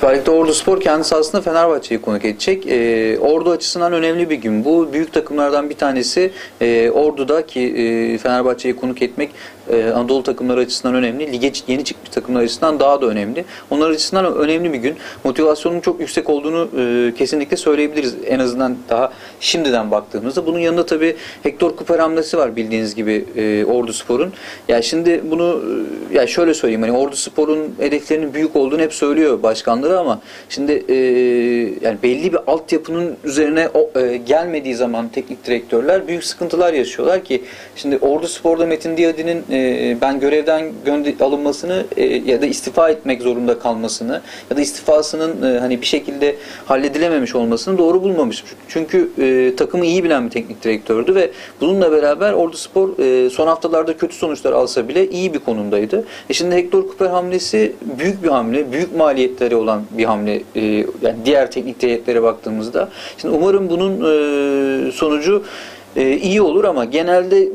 Süper Lig'de Ordu Spor kendisi aslında Fenerbahçe'yi konuk edecek. Ee, Ordu açısından önemli bir gün. Bu büyük takımlardan bir tanesi e, Ordu'da ki e, Fenerbahçe'yi konuk etmek e, Anadolu takımları açısından önemli. Lige yeni çıkmış takımlar açısından daha da önemli. Onlar açısından önemli bir gün. Motivasyonun çok yüksek olduğunu e, kesinlikle söyleyebiliriz. En azından daha şimdiden baktığımızda. Bunun yanında tabii Hector Cooper hamlesi var bildiğiniz gibi e, Ordu Spor'un. Ya şimdi bunu e, ya şöyle söyleyeyim hani Ordu Spor'un hedeflerinin büyük olduğunu hep söylüyor başkanları ama şimdi yani belli bir altyapının üzerine gelmediği zaman teknik direktörler büyük sıkıntılar yaşıyorlar ki şimdi Ordu Spor'da Metin Diyadi'nin e, ben görevden alınmasını e, ya da istifa etmek zorunda kalmasını ya da istifasının e, hani bir şekilde halledilememiş olmasını doğru bulmamışım. Çünkü e, takımı iyi bilen bir teknik direktördü ve bununla beraber Ordu Spor e, son haftalarda kötü sonuçlar alsa bile iyi bir konumdaydı. E şimdi Hector Cooper hamlesi büyük bir hamle, büyük maliyetleri olan bir hamle. E, yani diğer teknik heyetlere baktığımızda. Şimdi umarım bunun e, sonucu e, iyi olur ama genelde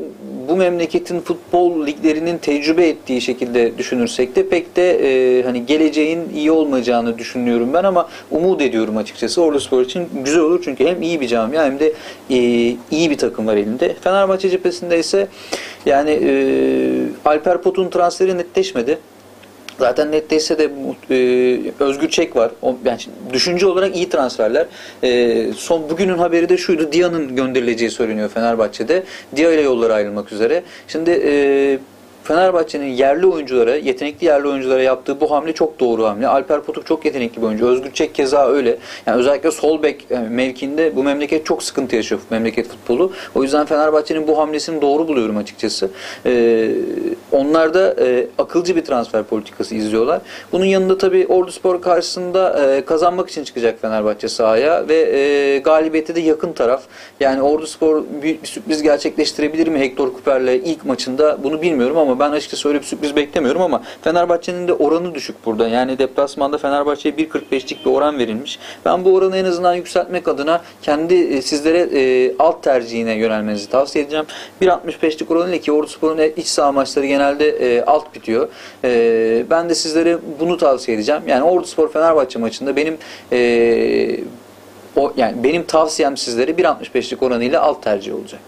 bu memleketin futbol liglerinin tecrübe ettiği şekilde düşünürsek de pek de e, hani geleceğin iyi olmayacağını düşünüyorum ben ama umut ediyorum açıkçası. Ordu Spor için güzel olur çünkü hem iyi bir camia hem de e, iyi bir takım var elinde. Fenerbahçe cephesinde ise yani e, Alper Pot'un transferi netleşmedi. Zaten netteyse de e, Özgür Çek var. O, yani düşünce olarak iyi transferler. E, son bugünün haberi de şuydu. Dia'nın gönderileceği söyleniyor Fenerbahçe'de. Dia ile yolları ayrılmak üzere. Şimdi e, Fenerbahçe'nin yerli oyunculara, yetenekli yerli oyunculara yaptığı bu hamle çok doğru hamle. Alper Potuk çok yetenekli bir oyuncu. Özgür Çek keza öyle. Yani özellikle sol bek e, mevkinde bu memleket çok sıkıntı yaşıyor memleket futbolu. O yüzden Fenerbahçe'nin bu hamlesini doğru buluyorum açıkçası. Ee, onlar da e, akılcı bir transfer politikası izliyorlar. Bunun yanında tabii Ordu Spor karşısında e, kazanmak için çıkacak Fenerbahçe sahaya ve e, galibiyete de yakın taraf. Yani Ordu Spor büyük bir sürpriz gerçekleştirebilir mi Hector Cooper'le ilk maçında bunu bilmiyorum ama ben açıkçası öyle bir sürpriz beklemiyorum ama Fenerbahçe'nin de oranı düşük burada. Yani deplasmanda Fenerbahçe'ye 1.45'lik bir oran verilmiş. Ben bu oranı en azından yükseltmek adına kendi e, sizlere e, alt tercihine yönelmenizi tavsiye edeceğim. 1.65'lik oran ile ki Ordu Spor'un iç saha maçları genelde e, alt bitiyor. E, ben de sizlere bunu tavsiye edeceğim. Yani Ordu Spor Fenerbahçe maçında benim e, o yani benim tavsiyem sizlere 1.65'lik oranıyla alt tercih olacak.